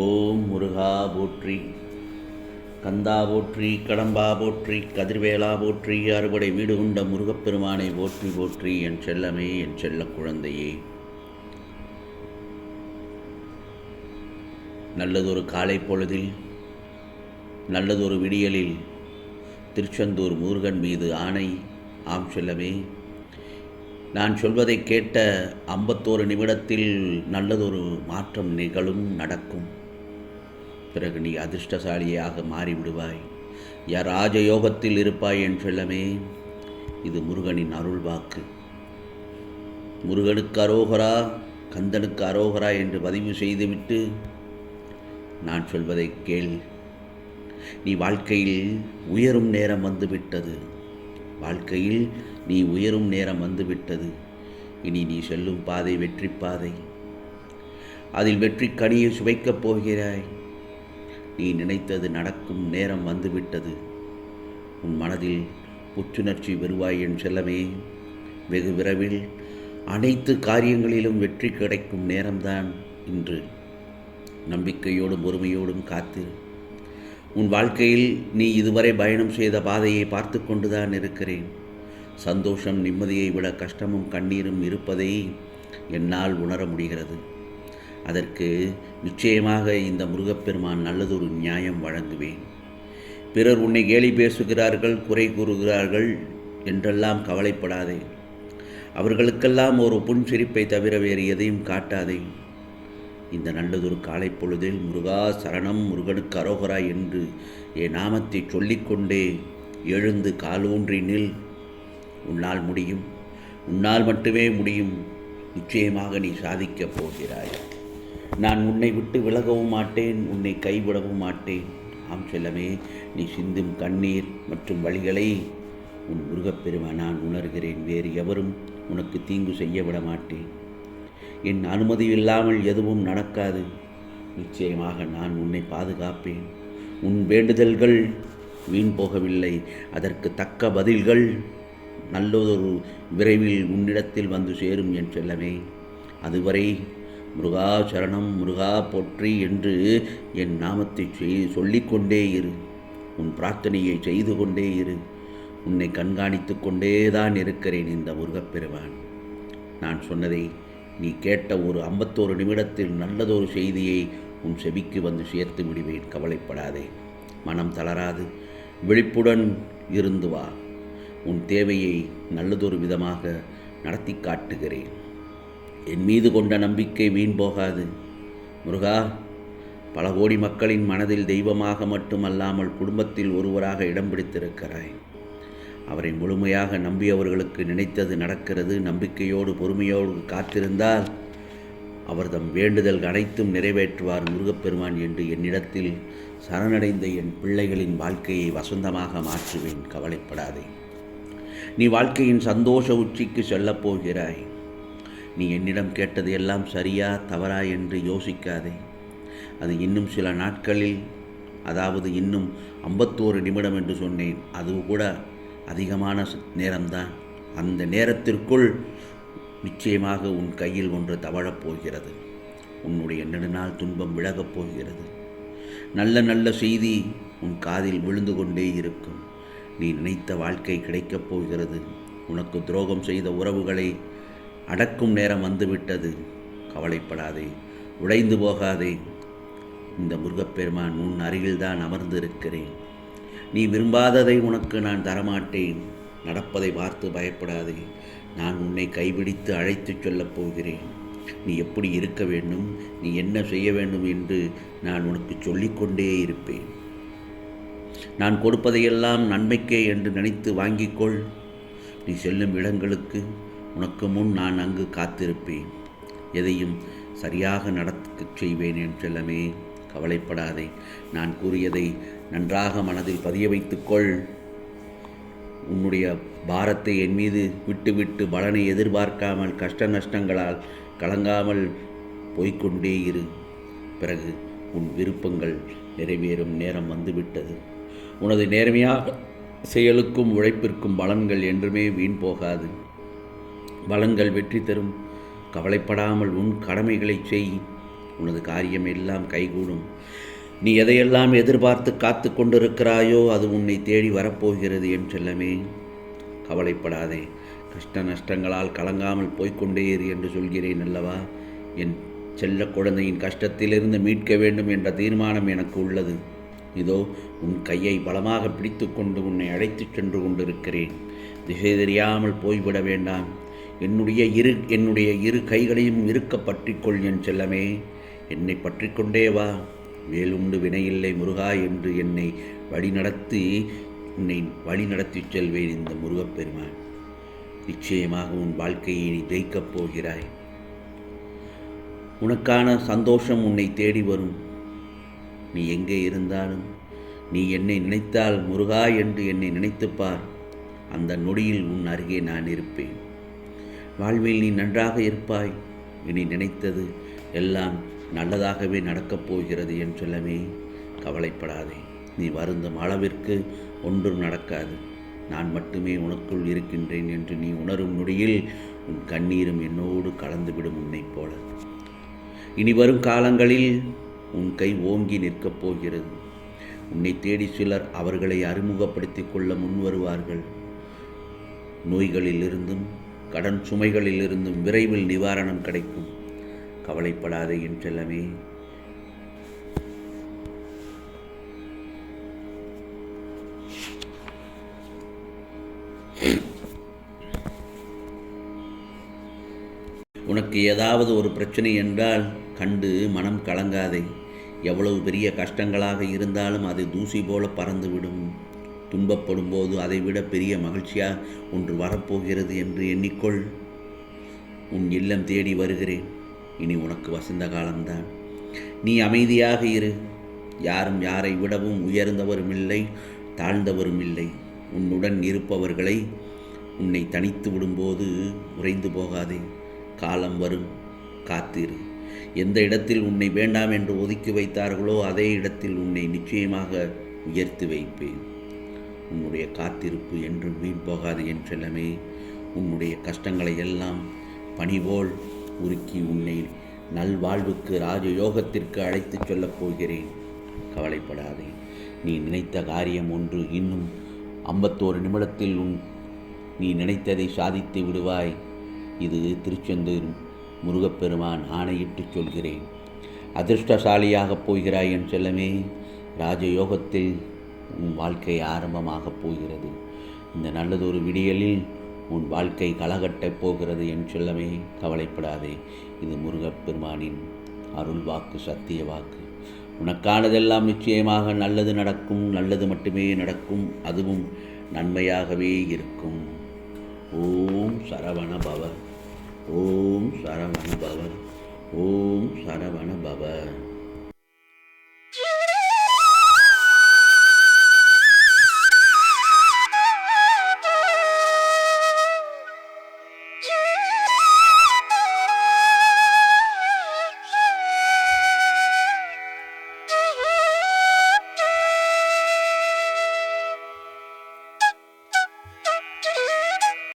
ஓம் முருகா போற்றி. கந்தா போற்றி கடம்பா போற்றி கதிர்வேலா போற்றி அறுபடை வீடு கொண்ட முருகப்பெருமானை போற்றி போற்றி என் செல்லமே என் செல்ல குழந்தையே. நல்லதொரு காலை பொழுதில் நல்லதொரு விடியலில் திருச்செந்தூர் முருகன் மீது ஆணை ஆம் செல்லமே. நான் சொல்வதை கேட்ட ஐம்பத்தோரு நிமிடத்தில் நல்லதொரு மாற்றம் நிகழும் நடக்கும். பிறகு நீ அதிர்ஷ்டசாலியாக மாறிவிடுவாய். யார் ராஜயோகத்தில் இருப்பாய் என் செல்லமே இது முருகனின் அருள் வாக்கு முருகனுக்கு அரோகரா கந்தனுக்கு அரோகரா என்று பதிவு செய்துவிட்டு நான் சொல்வதை கேள். நீ வாழ்க்கையில் உயரும் நேரம் வந்துவிட்டது. வாழ்க்கையில் நீ உயரும் நேரம் வந்துவிட்டது. இனி நீ செல்லும் பாதை வெற்றி பாதை. அதில் வெற்றி கனியை சுவைக்கப் போகிறாய். நீ நினைத்தது நடக்கும் நேரம் வந்துவிட்டது. உன் மனதில் புத்துணர்ச்சி வருவாய் என் செல்லமே. வெகு விரைவில் அனைத்து காரியங்களிலும் வெற்றி கிடைக்கும் நேரம்தான் இன்று. நம்பிக்கையோடும் பொறுமையோடும் காத்து உன் வாழ்க்கையில் நீ இதுவரை பயணம் செய்த பாதையை பார்த்து கொண்டுதான் இருக்கிறேன். சந்தோஷம் நிம்மதியை விட கஷ்டமும் கண்ணீரும் இருப்பதை என்னால் உணர முடிகிறது. அதற்கு நிச்சயமாக இந்த முருகப்பெருமான் நல்லதொரு நியாயம் வழங்குவேன். பிறர் உன்னை கேலி பேசுகிறார்கள் குறை கூறுகிறார்கள் என்றெல்லாம் கவலைப்படாதே. அவர்களுக்கெல்லாம் ஒரு புன்சிரிப்பை தவிர வேறு எதையும் காட்டாதே. இந்த நல்லதொரு காலை பொழுதில் முருகா சரணம் முருகனுக்கு அரோகரா என்று என் நாமத்தை சொல்லிக்கொண்டே எழுந்து காலூன்றி நில். உன்னால் முடியும். உன்னால் மட்டுமே முடியும். நிச்சயமாக நீ சாதிக்கப் போகிறாய். நான் உன்னை விட்டு விலகவும் மாட்டேன் உன்னை கைவிடவும் மாட்டேன். ஆம் செல்லமே நீ சிந்தும் கண்ணீர் மற்றும் வழிகளை உன் முருகப்பெருமா நான் உணர்கிறேன். வேறு எவரும் உனக்கு தீங்கு செய்ய விட மாட்டேன். என் அனுமதி இல்லாமல் எதுவும் நடக்காது. நிச்சயமாக நான் உன்னை பாதுகாப்பேன். உன் வேண்டுதல்கள் வீண் போகவில்லை. அதற்கு தக்க பதில்கள் நல்லதொரு விரைவில் உன்னிடத்தில் வந்து சேரும் என் செல்லமே. அதுவரை முருகா சரணம் முருகா போற்றி என்று என் நாமத்தை செய் சொல்லிக்கொண்டே இரு. உன் பிரார்த்தனையை செய்து கொண்டே இரு. உன்னை கண்காணித்து கொண்டே தான் இருக்கிறேன் இந்த முருகப்பெருமான். நான் சொன்னதை நீ கேட்ட ஒரு ஐம்பத்தோரு நிமிடத்தில் நல்லதொரு செய்தியை உன் செவிக்கு வந்து சேர்த்து விடுவேன். கவலைப்படாதே. மனம் தளராது. விழிப்புடன் இருந்து வா. உன் தேவையை நல்லதொரு விதமாக நடத்தி காட்டுகிறேன். என் மீது கொண்ட நம்பிக்கை வீண் போகாது. முருகா பல கோடி மக்களின் மனதில் தெய்வமாக மட்டுமல்லாமல் குடும்பத்தில் ஒருவராக இடம் பிடித்திருக்கிறாய். அவரை முழுமையாக நம்பியவர்களுக்கு நினைத்தது நடக்கிறது. நம்பிக்கையோடு பொறுமையோடு காத்திருந்தால் அவர் தம் வேண்டுதல் அனைத்தும் நிறைவேற்றுவார் முருகப்பெருமான் என்று என்னிடத்தில் சரணடைந்த என் பிள்ளைகளின் வாழ்க்கையை வசந்தமாக மாற்றுவேன். கவலைப்படாதே. நீ வாழ்க்கையின் சந்தோஷ உச்சிக்கு செல்லப் போகிறாய். நீ என்னிடம் கேட்டது எல்லாம் சரியா தவறா என்று யோசிக்காதே. அது இன்னும் சில நாட்களில் அதாவது இன்னும் ஐம்பத்தோரு நிமிடம் என்று சொன்னேன். அது கூட அதிகமான நேரம்தான். அந்த நேரத்திற்குள் நிச்சயமாக உன் கையில் ஒன்று தவழப் போகிறது. உன்னுடைய நெடுநாள் துன்பம் விலகப் போகிறது. நல்ல நல்ல செய்தி உன் காதில் விழுந்து கொண்டே இருக்கும். நீ நினைத்த வாழ்க்கை கிடைக்கப் போகிறது. உனக்கு துரோகம் செய்த உறவுகளை அடக்கும் நேரம் வந்துவிட்டது. கவலைப்படாதே உடைந்து போகாதே. இந்த முருகப்பெருமான் உன் அருகில்தான் அமர்ந்து இருக்கிறேன் நீ விரும்பாததை உனக்கு நான் தரமாட்டேன். நடப்பதை பார்த்து பயப்படாதே. நான் உன்னை கைபிடித்து அழைத்துச் சொல்லப் போகிறேன். நீ எப்படி இருக்க வேண்டும்? நீ என்ன செய்ய வேண்டும் என்று நான் உனக்கு சொல்லிக்கொண்டே இருப்பேன். நான் கொடுப்பதையெல்லாம் நன்மைக்கே என்று நினைத்து வாங்கிக்கொள் நீ செல்லும் இடங்களுக்கு உனக்கு முன் நான் அங்கு காத்திருப்பேன். எதையும் சரியாக நடக்கச் செய்வேன் என் செல்லமே கவலைப்படாதே. நான் கூறியதை நன்றாக மனதில் பதிய வைத்துக்கொள். உன்னுடைய பாரத்தை என் மீது விட்டுவிட்டு பலனை எதிர்பார்க்காமல் கஷ்ட நஷ்டங்களால் கலங்காமல் போய்க்கொண்டே இரு. பிறகு உன் விருப்பங்கள் நிறைவேறும் நேரம் வந்துவிட்டது. உனது நேர்மையாக செயலுக்கும் உழைப்பிற்கும் பலன்கள் என்றுமே வீண் போகாது. பலங்கள் வெற்றி தரும். கவலைப்படாமல் உன் கடமைகளை செய். உனது காரியம் எல்லாம் கைகூடும். நீ எதையெல்லாம் எதிர்பார்த்து காத்து கொண்டிருக்கிறாயோ அது உன்னை தேடி வரப்போகிறது என் செல்லமே. கவலைப்படாதே. கஷ்ட நஷ்டங்களால் கலங்காமல் போய்க்கொண்டே இரு என்று சொல்கிறேன் அல்லவா? என் செல்ல குழந்தையின் கஷ்டத்திலிருந்து மீட்க வேண்டும் என்ற தீர்மானம் எனக்கு உள்ளது. இதோ உன் கையை பலமாக பிடித்து கொண்டு உன்னை அழைத்துச் சென்று கொண்டிருக்கிறேன். திசை தெரியாமல் போய்விட வேண்டாம். என்னுடைய இரு என்னுடைய இரு கைகளையும் இருக்க பற்றிக்கொள் என் செல்லமே. என்னை பற்றிக்கொண்டே வா. வேலுண்டு வினையில்லை முருகா என்று என்னை வழிநடத்தி உன்னை வழி நடத்திச் செல்வேன் இந்த முருகப்பெருமான். நிச்சயமாக உன் வாழ்க்கையை நீ ஜெயிக்கப் போகிறாய். உனக்கான சந்தோஷம் உன்னை தேடி வரும். நீ எங்கே இருந்தாலும் நீ என்னை நினைத்தால் முருகா என்று என்னை நினைத்துப்பார். அந்த நொடியில் உன் அருகே நான் இருப்பேன். வாழ்வில் நீ நன்றாக இருப்பாய் இனி நினைத்தது எல்லாம் நல்லதாகவே நடக்கப் போகிறது என் சொல்லவே கவலைப்படாதே. நீ வருந்தும் அளவிற்கு ஒன்றும் நடக்காது. நான் மட்டுமே உனக்குள் இருக்கின்றேன் என்று நீ உணரும் நொடியில் உன் கண்ணீரும் என்னோடு கலந்துவிடும் உன்னைப் போல. இனி வரும் காலங்களில் உன் கை ஓங்கி நிற்கப் போகிறது. உன்னை தேடி சிலர் அவர்களை அறிமுகப்படுத்திக் கொள்ள முன்வருவார்கள். நோய்களிலிருந்தும் கடன் சுமைகளிலிருந்தும் விரைவில் நிவாரணம் கிடைக்கும். கவலைப்படாதே என் செல்லமே. உனக்கு ஏதாவது ஒரு பிரச்சனை என்றால் கண்டு மனம் கலங்காதே. எவ்வளவு பெரிய கஷ்டங்களாக இருந்தாலும் அது தூசி போல பறந்துவிடும். துன்பப்படும் போது அதைவிட பெரிய மகிழ்ச்சியாக ஒன்று வரப்போகிறது என்று எண்ணிக்கொள். உன் இல்லம் தேடி வருகிறேன். இனி உனக்கு வசந்த காலம்தான். நீ அமைதியாக இரு. யாரும் யாரை விடவும் உயர்ந்தவரும் இல்லை தாழ்ந்தவரும் இல்லை உன்னுடன் இருப்பவர்களை உன்னை தனித்து விடும்போது உறைந்து போகாதே. காலம் வரும் காத்திரு. எந்த இடத்தில் உன்னை வேண்டாம் என்று ஒதுக்கி வைத்தார்களோ அதே இடத்தில் உன்னை நிச்சயமாக உயர்த்தி வைப்பேன். உன்னுடைய காத்திருப்பு என்றும் வீண் போகாது என் செல்லமே. உன்னுடைய கஷ்டங்களை எல்லாம் பணிபோல் உருக்கி உன்னை நல்வாழ்வுக்கு ராஜயோகத்திற்கு அழைத்துச் சொல்லப் போகிறேன். கவலைப்படாதே. நீ நினைத்த காரியம் ஒன்று இன்னும் ஐம்பத்தோரு நிமிடத்தில் உன் நீ நினைத்ததை சாதித்து விடுவாய். இது திருச்செந்தூர் முருகப்பெருமான் ஆணையிட்டுச் சொல்கிறேன். அதிர்ஷ்டசாலியாகப் போகிறாய் என் செல்லமே. ராஜயோகத்தில் உன் வாழ்க்கை ஆரம்பமாகப் போகிறது. இந்த நல்லதொரு விடியலில் உன் வாழ்க்கை களகட்டப் போகிறது என் சொல்லவே கவலைப்படாதே. இது முருகப்பெருமானின் அருள் வாக்கு சத்திய வாக்கு உனக்கானதெல்லாம் நிச்சயமாக நல்லது நடக்கும் நல்லது மட்டுமே நடக்கும் அதுவும் நன்மையாகவே இருக்கும். ஓம் சரவண பவ ஓம் சரவண பவ ஓம் சரவண பவ